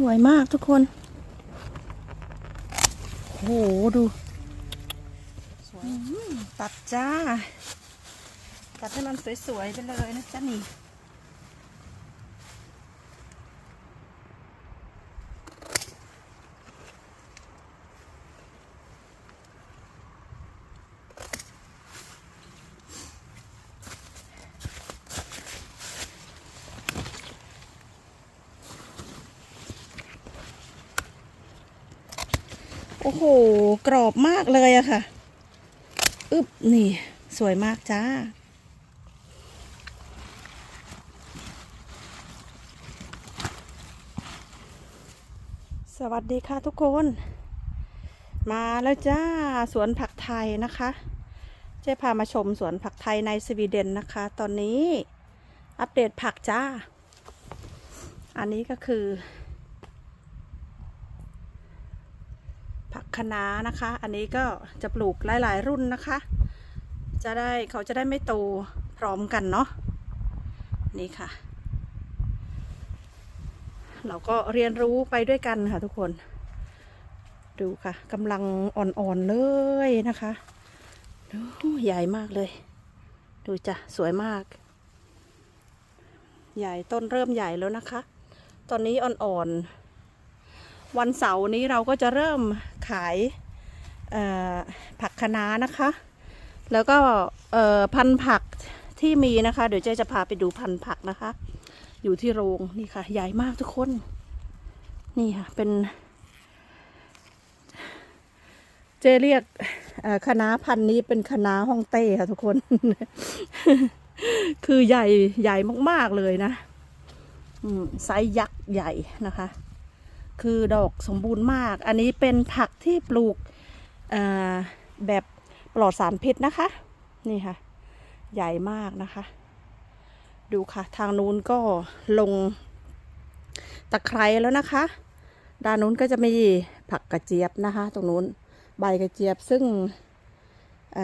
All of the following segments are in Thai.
สวยมากทุกคน โหดูสวยตัดจ้า ตัดให้มันสวยๆไปเลยนะจ๊ะนี่ อ้โห กรอบมากเลยอะค่ะ อึบนี่ สวยมากจ้า สวัสดีค่ะทุกคน มาแล้วจ้า สวนผักไทยนะคะ เจ๊พามาชมสวนผักไทยในสวีเดนนะคะ ตอนนี้อัปเดตผักจ้า อันนี้ก็คือ ผัก คะน้านะคะ อันนี้ก็จะปลูกหลาย ๆ รุ่นนะคะ จะได้เขาจะได้ไม่โตพร้อมกันเนาะนี่ค่ะ เราก็เรียนรู้ไปด้วยกันค่ะทุกคน ดูค่ะกำลังอ่อน ๆ เลยนะคะดูใหญ่มากเลย ดูจ้ะสวยมาก ใหญ่ต้นเริ่มใหญ่แล้วนะคะ ตอนนี้อ่อน ๆ วันเสาร์นี้เราก็จะเริ่มขายผักคะน้านะคะ แล้วก็พันผักที่มีนะคะ เดี๋ยวเจ๊จะพาไปดูพันผักนะคะ อยู่ที่โรงนี่ค่ะ ใหญ่มากทุกคน นี่ค่ะ เป็น เจ๊เรียกเอ่อคะน้าพันนี้เป็นคะน้าฮ่องเต้ค่ะทุกคน คือใหญ่ใหญ่มากๆเลยนะไซส์ยักษ์ใหญ่นะคะ คือดอกสมบูรณ์มาก อันนี้เป็นผักที่ปลูกแบบปลอดสารพิษนะคะ นี่ค่ะ ใหญ่มากนะคะ ดูค่ะ ทางนู้นก็ลงตะไคร้แล้วนะคะ ด้านนู้นก็จะมีผักกระเจี๊ยบนะคะ ตรงนู้นใบกระเจี๊ยบซึ่งเ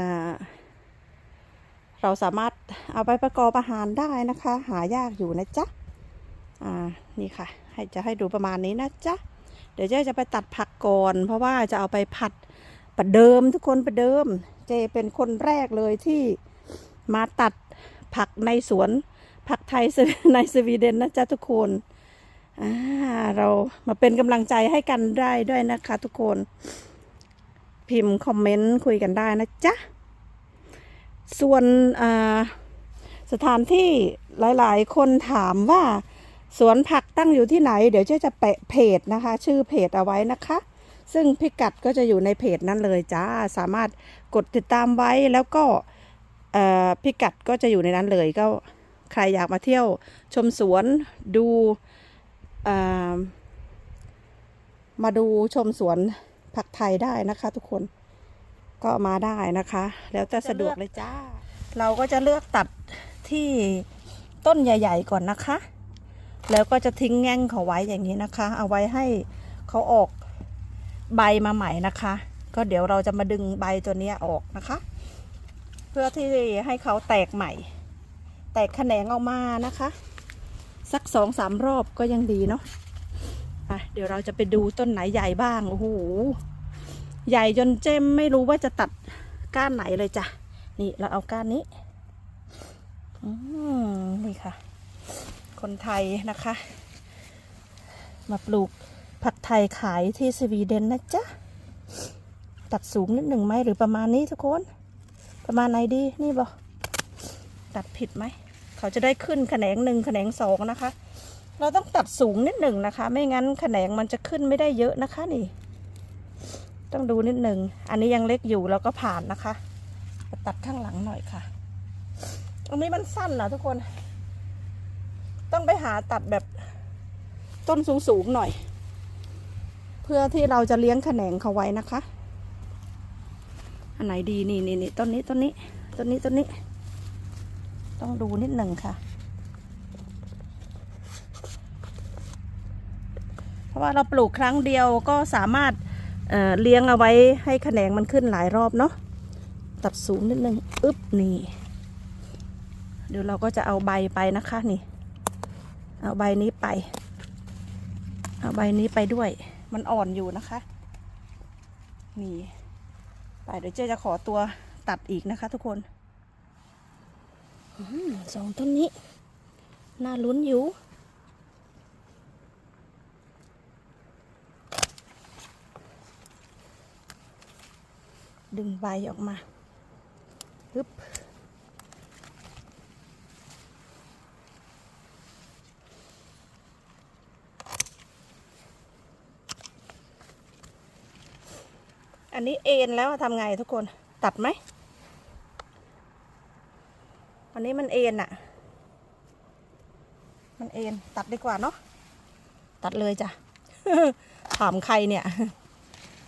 เราสามารถเอาไปประกอบอาหารได้นะคะ หายากอยู่นะจ๊ะ อ่า นี่ค่ะ ให้จะให้ดูประมาณนี้นะจ๊ะ เดี๋ยวเจ๊จะไปตัดผักก่อน เพราะว่าจะเอาไปผัดประเดิมทุกคนประเดิม เจเป็นคนแรกเลยที่มาตัดผักในสวนผักไทยในสวีเดนนะจ๊ะทุกคนเรามาเป็นกำลังใจให้กันได้ด้วยนะคะ ทุกคน พิมพ์คอมเมนต์คุยกันได้นะจ๊ะ ส่วนสถานที่หลาย ๆ คนถามว่า สวนผักตั้งอยู่ที่ไหน เดี๋ยวเจ๊จะแปะเพจนะคะ ชื่อเพจเอาไว้นะคะ ซึ่งพิกัดก็จะอยู่ในเพจนั้นเลยจ้าสามารถกดติดตามไว้แล้วก็พิกัดก็จะอยู่ในนั้นเลยก็ใครอยากมาเที่ยวชมสวนดูมาดูชมสวนผักไทยได้นะคะ ทุกคนก็มาได้นะคะ แล้วแต่สะดวกเลยจ้า เราก็จะเลือกตัดที่ต้นใหญ่ ๆ ก่อนนะคะ แล้วก็จะทิ้งแง่งเขาไว้อย่างนี้นะคะ เอาไว้ให้เขาออกใบมาใหม่นะคะ ก็เดี๋ยวเราจะมาดึงใบตัวนี้ออกนะคะ เพื่อที่ให้เขาแตกใหม่ แตกแขนงออกมานะคะ สักสองสามรอบก็ยังดีเนาะอะเดี๋ยวเราจะไปดูต้นไหนใหญ่บ้างโอ้โหใหญ่จนเจมไม่รู้ว่าจะตัดก้านไหนเลยจ้ะนี่เราเอาก้านนี้ อืมนี่ค่ะ คนไทยนะคะ มาปลูกผักไทยขายที่สวีเดนนะจ๊ะ ตัดสูงนิดหนึ่งไหมหรือประมาณนี้ทุกคน ประมาณไหนดีนี่บอตัดผิดไหม เขาจะได้ขึ้นแขนงหนึ่งแขนงสองนะคะ เราต้องตัดสูงนิดหนึ่งนะคะ ไม่งั้นแขนงมันจะขึ้นไม่ได้เยอะนะคะนี่ ต้องดูนิดหนึ่ง อันนี้ยังเล็กอยู่เราก็ผ่านนะคะ ตัดข้างหลังหน่อยค่ะอันนี้มันสั้นนะทุกคน ต้องไปหาตัดแบบต้นสูงๆหน่อย เพื่อที่เราจะเลี้ยงแขนงเขาไว้นะคะ อันไหนดีนี่นี่นี่ต้นนี้ต้นนี้ต้นนี้ต้นนี้ ต้องดูนิดหนึ่งค่ะ เพราะว่าเราปลูกครั้งเดียวก็สามารถเเลี้ยงเอาไว้ให้แขนงมันขึ้นหลายรอบเนาะตัดสูงนิดนึงอึ๊บนี่เดี๋ยวเราก็จะเอาใบไปนะคะนี่ เอาใบนี้ไป เอาใบนี้ไปด้วย มันอ่อนอยู่นะคะ นี่ไปเดี๋ยวเจ๊จะขอตัวตัดอีกนะคะ ทุกคนอสองต้นนี้ น่าลุ้นอยู่ ดึงใบออกมาฮึบ อันนี้เอ็นแล้วทำไงทุกคนตัดไหมอันนี้มันเอ็นอะมันเอ็นตัดดีกว่าเนาะตัดเลยจ้ะถามใครเนี่ย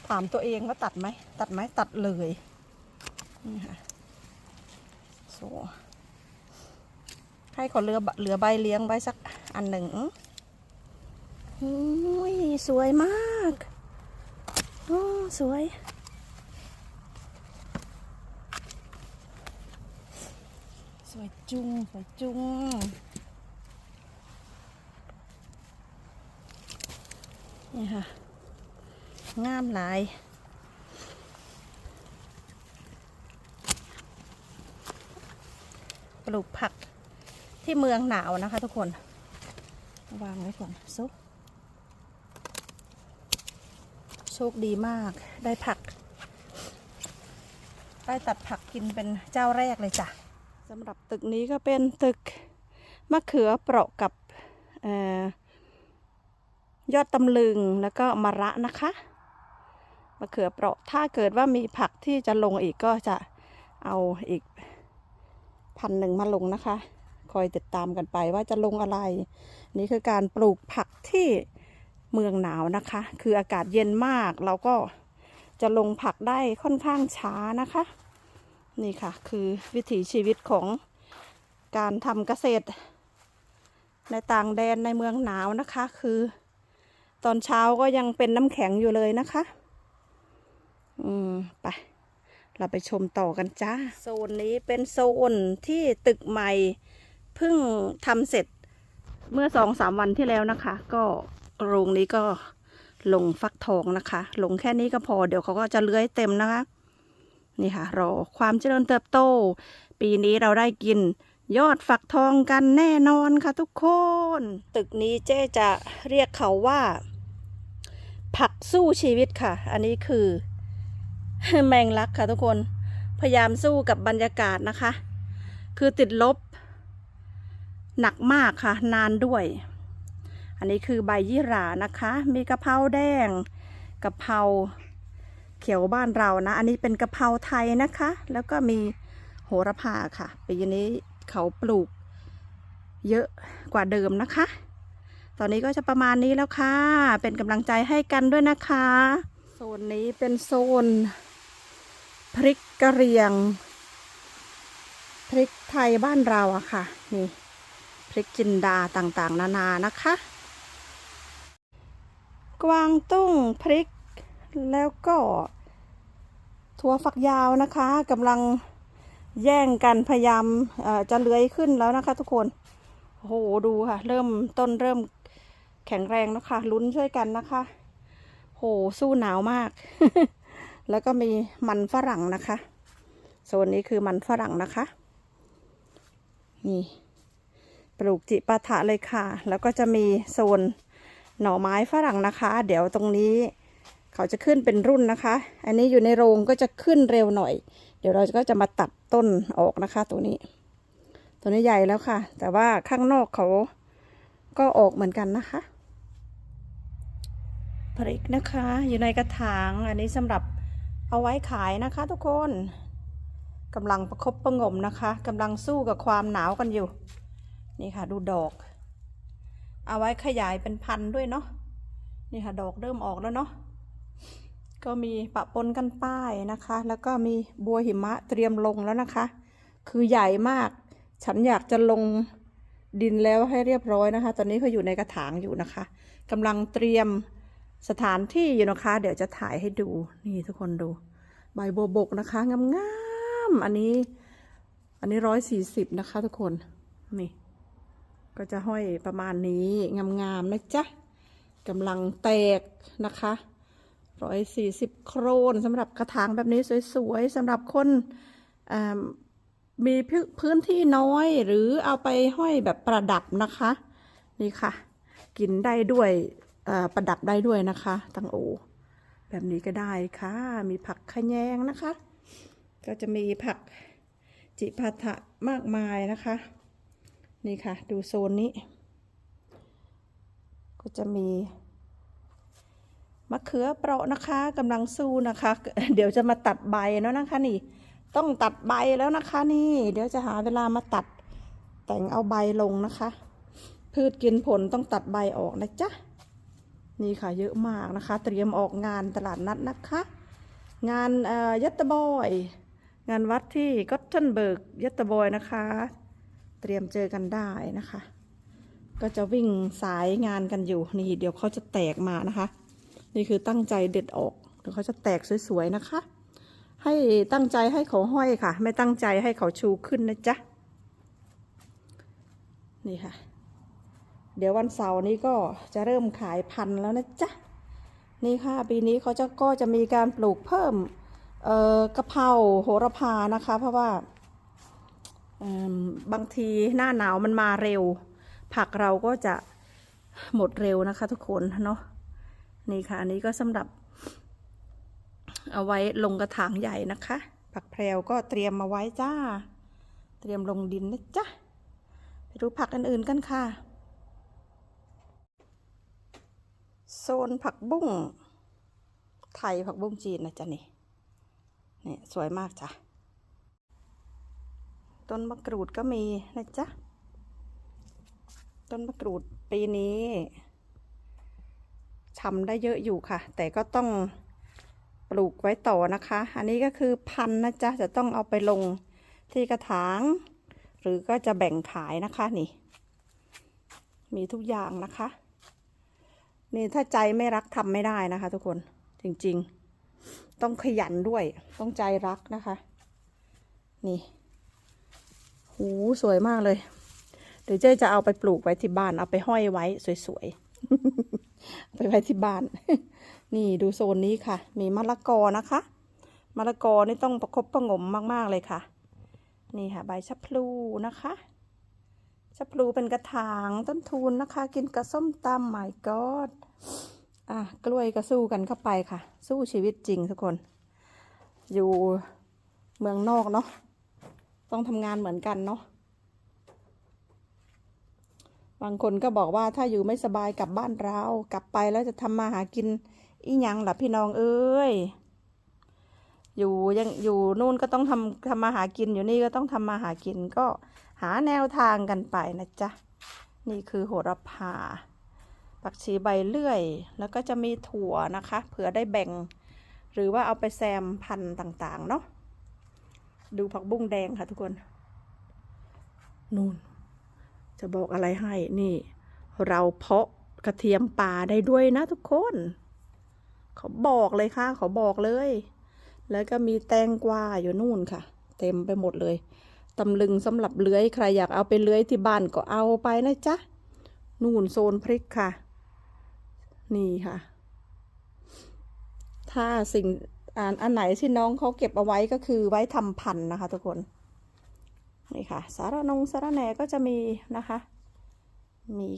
ถามตัวเองว่าตัดไหมตัดไหมตัดเลยนี่ค่ะโซให้ขาเหลือเหลือใบเลี้ยงไว้สักอันหนึ่งโอ้ยสวยมาก โอ้ สวย วยจุงสวยจุงนี่ค่ะ งามหลายปลูกผักที่เมืองหนาวนะคะทุกคน วางไว้ก่อนซุปโชคดีมากได้ผัก ได้ตัดผักกินเป็นเจ้าแรกเลยจ้ะ สำหรับตึกนี้ก็เป็นตึกมะเขือเปราะกับออยอดตำลึงแล้วก็มะระนะคะมะเขือเปราะถ้าเกิดว่ามีผักที่จะลงอีกก็จะเอาอีกพันหนึ่งมาลงนะคะ คอยติดตามกันไปว่าจะลงอะไร นี่คือการปลูกผักที่เมืองหนาวนะคะ คืออากาศเย็นมากเราก็จะลงผักได้ค่อนข้างช้านะคะ นี่ค่ะ คือวิถีชีวิตของการทำเกษตร ในต่างแดนในเมืองหนาวนะคะ คือ ตอนเช้าก็ยังเป็นน้ำแข็งอยู่เลยนะคะ อืม ไป เราไปชมต่อกันจ้า โซนนี้เป็นโซนที่ตึกใหม่เพิ่งทำเสร็จเมื่อสองสามวันที่แล้วนะคะ ก็โรงนี้ก็ลงฟักทองนะคะ ลงแค่นี้ก็พอเดี๋ยวเขาก็จะเลื้อยเต็มนะคะ นี่ค่ะรอความเจริญเติบโต ปีนี้เราได้กินยอดฝักทองกันแน่นอนค่ะทุกคน ตึกนี้เจ๊จะเรียกเขาว่า ผักสู้ชีวิตค่ะ อันนี้คือ แมงลักค่ะทุกคนพยายามสู้กับบรรยากาศนะคะ คือติดลบ หนักมากค่ะ นานด้วย อันนี้คือใบยี่หร่านะคะ มีกะเพราแดงกะเพรา เขียวบ้านเรานะ อันนี้เป็นกะเพราไทยนะคะ แล้วก็มีโหระพาค่ะปีนี้เขาปลูกเยอะกว่าเดิมนะคะ ตอนนี้ก็จะประมาณนี้แล้วค่ะ เป็นกำลังใจให้กันด้วยนะคะ โซนนี้เป็นโซน พริกกระเรียง พริกไทยบ้านเราอะค่ะ นี่พริกจินดาต่างๆ นานานะคะ กวางตุ้งพริก แล้วก็ ถั่วฝักยาวนะคะกำลังแย่งกันพยายามจะเลื้อยขึ้นแล้วนะคะ ทุกคนโอ้โหดูค่ะ เริ่มต้นเริ่มแข็งแรงแล้วค่ะลุ้นช่วยกันนะคะโหสู้หนาวมาก แล้วก็มีมันฝรั่งนะคะโซนนี้คือมันฝรั่งนะคะ นี่ ปลูกจิปาถะเลยค่ะ แล้วก็จะมีโซนหน่อไม้ฝรั่งนะคะ เดี๋ยวตรงนี้ เขาจะขึ้นเป็นรุ่นนะคะ อันนี้อยู่ในโรงก็จะขึ้นเร็วหน่อย เดี๋ยวเราก็จะมาตัดต้นออกนะคะ ตัวนี้ ตัวนี้ใหญ่แล้วค่ะ แต่ว่าข้างนอกเขาก็ออกเหมือนกันนะคะพริกนะคะ อยู่ในกระถางอันนี้สำหรับเอาไว้ขายนะคะ ทุกคนกำลังประคบประงมนะคะกำลังสู้กับความหนาวกันอยู่ นี่ค่ะดูดอก เอาไว้ขยายเป็นพันธุ์ด้วยเนาะนี่ค่ะดอกเริ่มออกแล้วเนาะ ก็มีปะปนกันป้ายนะคะ แล้วก็มีบัวหิมะเตรียมลงแล้วนะคะ คือใหญ่มาก ฉันอยากจะลงดินแล้วให้เรียบร้อยนะคะ ตอนนี้เขาอยู่ในกระถางอยู่นะคะกำลังเตรียมสถานที่อยู่นะคะ เดี๋ยวจะถ่ายให้ดู นี่ทุกคนดู ใบบัวบกนะคะงามๆ อันนี้ อันนี้ร้อยสี่สิบนะคะทุกคน นี่ ก็จะห้อยประมาณนี้งามๆนะจ๊ะกำลังแตกนะคะ ร้อยสี่สิบโครนสำหรับกระถางแบบนี้สวยๆสำหรับคนมีพื้นพื้นที่น้อยหรือเอาไปห้อยแบบประดับนะคะ นี่ค่ะ กินได้ด้วยประดับได้ด้วยนะคะตังโอ แบบนี้ก็ได้ค่ะ มีผักขแยงนะคะ ก็จะมีผักจิปาถะมากมายนะคะ นี่ค่ะ ดูโซนนี้ ก็จะมี มะเขือเปราะนะคะกำลังสู้นะคะ เดี๋ยวจะมาตัดใบแล้วนะคะนี่ ต้องตัดใบแล้วนะคะนี่ เดี๋ยวจะหาเวลามาตัดแต่งเอาใบลงนะคะ พืชกินผลต้องตัดใบออกนะจ๊ะนี่ค่ะเยอะมากนะคะ เตรียมออกงานตลาดนัดนะคะ งานยัตต์บอย งานวัดที่ก็ตเทนเบิร์กยัตต์บอยนะคะ เตรียมเจอกันได้นะคะ ก็จะวิ่งสายงานกันอยู่นี่เดี๋ยวเขาจะแตกมานะคะ นี่คือตั้งใจเด็ดออกเดี๋ยวเขาจะแตกสวยๆนะคะ ให้ตั้งใจให้เขาห้อยค่ะ ไม่ตั้งใจให้เขาชูขึ้นนะจ๊ะนี่ค่ะ เดี๋ยววันเสาร์นี้ก็จะเริ่มขายพันธุ์แล้วนะจ๊ะนี่ค่ะ ปีนี้เขาจะก็จะมีการปลูกเพิ่มเอ่อกะเพราโหระพานะคะ เพราะว่าบางทีหน้าหนาวมันมาเร็ว ผักเราก็จะหมดเร็วนะคะทุกคนเนาะ นี่ค่ะ อันนี้ก็สำหรับ เอาไว้ลงกระถางใหญ่นะคะ ผักแพรวก็เตรียมมาไว้จ้า เตรียมลงดินนะจ๊ะ ไปดูผักอื่นๆกันค่ะ โซนผักบุ้ง ไทยผักบุ้งจีนนะจ๊ะนี่นี่สวยมากจ้ะ ต้นมะกรูดก็มีนะจ๊ะ ต้นมะกรูดปีนี้ ทำได้เยอะอยู่ค่ะ แต่ก็ต้องปลูกไว้ต่อนะคะ อันนี้ก็คือพันนะจ๊ะ จะต้องเอาไปลงที่กระถาง หรือก็จะแบ่งขายนะคะนี่ มีทุกอย่างนะคะ นี่ถ้าใจไม่รักทำไม่ได้นะคะ ทุกคนจริงๆ ต้องขยันด้วย ต้องใจรักนะคะ นี่หูสวยมากเลย เดี๋ยวเจ๊จะเอาไปปลูกไว้ที่บ้านเอาไปห้อยไว้สวยๆ ไปไว้ที่บ้าน นี่ดูโซนนี้ค่ะ มีมะละกอนะคะ มะละกอนี่ต้องประคบประงมมาก ๆ เลยค่ะ นี่ค่ะ ใบชะพลูนะคะชะพลูเป็นกระถางต้นทุนนะคะ กินกับส้มตำหมายกอดอะกล้วยก็สู้กันเข้าไปค่ะ สู้ชีวิตจริงทุกคน อยู่เมืองนอกเนาะต้องทำงานเหมือนกันเนาะ บางคนก็บอกว่าถ้าอยู่ไม่สบายกลับบ้านเรา กลับไปแล้วจะทำมาหากินอีหยังหล่ะพี่น้องเอ้ยอยู่ยังอยู่นู่นก็ต้องทำทำมาหากินอยู่นี่ก็ต้องทำมาหากินก็หาแนวทางกันไปนะจ๊ะนี่คือโหระพาผักชีใบเลื่อย แล้วก็จะมีถั่วนะคะเผื่อได้แบ่ง หรือว่าเอาไปแซมพันธุ์ต่าง ๆ เนาะดูผักบุ้งแดงค่ะทุกคน นู่น จะบอกอะไรให้นี่ เราเพาะกระเทียมป่าได้ด้วยนะทุกคน เขาบอกเลยค่ะ เขาบอกเลย แล้วก็มีแตงกวาอยู่นู่นค่ะ เต็มไปหมดเลยตำลึงสำหรับเลื้อยใครอยากเอาไปเลื้อยที่บ้านก็เอาไปนะจ๊ะนู่นโซนพริกค่ะ นี่ค่ะ ถ้าสิ่งอันไหนที่น้องเขาเก็บเอาไว้ก็คือไว้ทำพันธุ์นะคะทุกคน นี่ค่ะ สารนงสารแหน่ก็จะมีนะคะ มี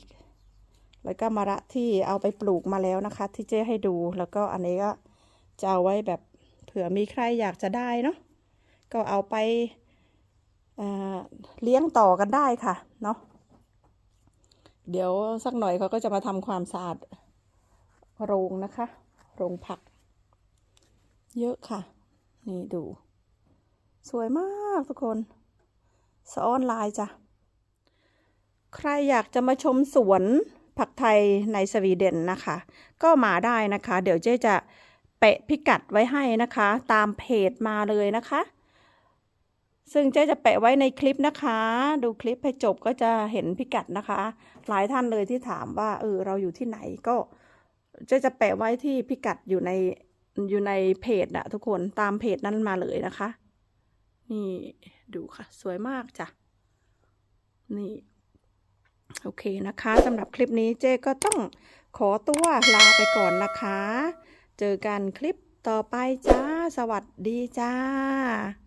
แล้วก็มะระที่เอาไปปลูกมาแล้วนะคะ ที่เจ๊ให้ดูแล้วก็อันนี้ก็จะเอาไว้แบบเผื่อมีใครอยากจะได้เนาะก็เอาไปเเลี้ยงต่อกันได้ค่ะเนาะเดี๋ยวสักหน่อยเขาก็จะมาทำความสะอาดโรงนะคะ โรงผัก เยอะค่ะ นี่ดู สวยมากทุกคน สออนไลน์จ้ะ ใครอยากจะมาชมสวนผักไทยในสวีเดนนะคะ ก็มาได้นะคะ เดี๋ยวเจ๊จะแปะพิกัดไว้ให้นะคะ ตามเพจมาเลยนะคะ ซึ่งเจ๊จะแปะไว้ในคลิปนะคะ ดูคลิปให้จบก็จะเห็นพิกัดนะคะ หลายท่านเลยที่ถามว่าเออเราอยู่ที่ไหนก็เจ๊จะแปะไว้ที่พิกัดอยู่ในอยู่ในเพจนะทุกคนตามเพจนั้นมาเลยนะคะ นี่ ดูค่ะ สวยมากจ้ะ นี่ โอเคนะคะสำหรับคลิปนี้เจ๊ก็ต้องขอตัวลาไปก่อนนะคะ เจอกันคลิปต่อไปจ้า สวัสดีจ้า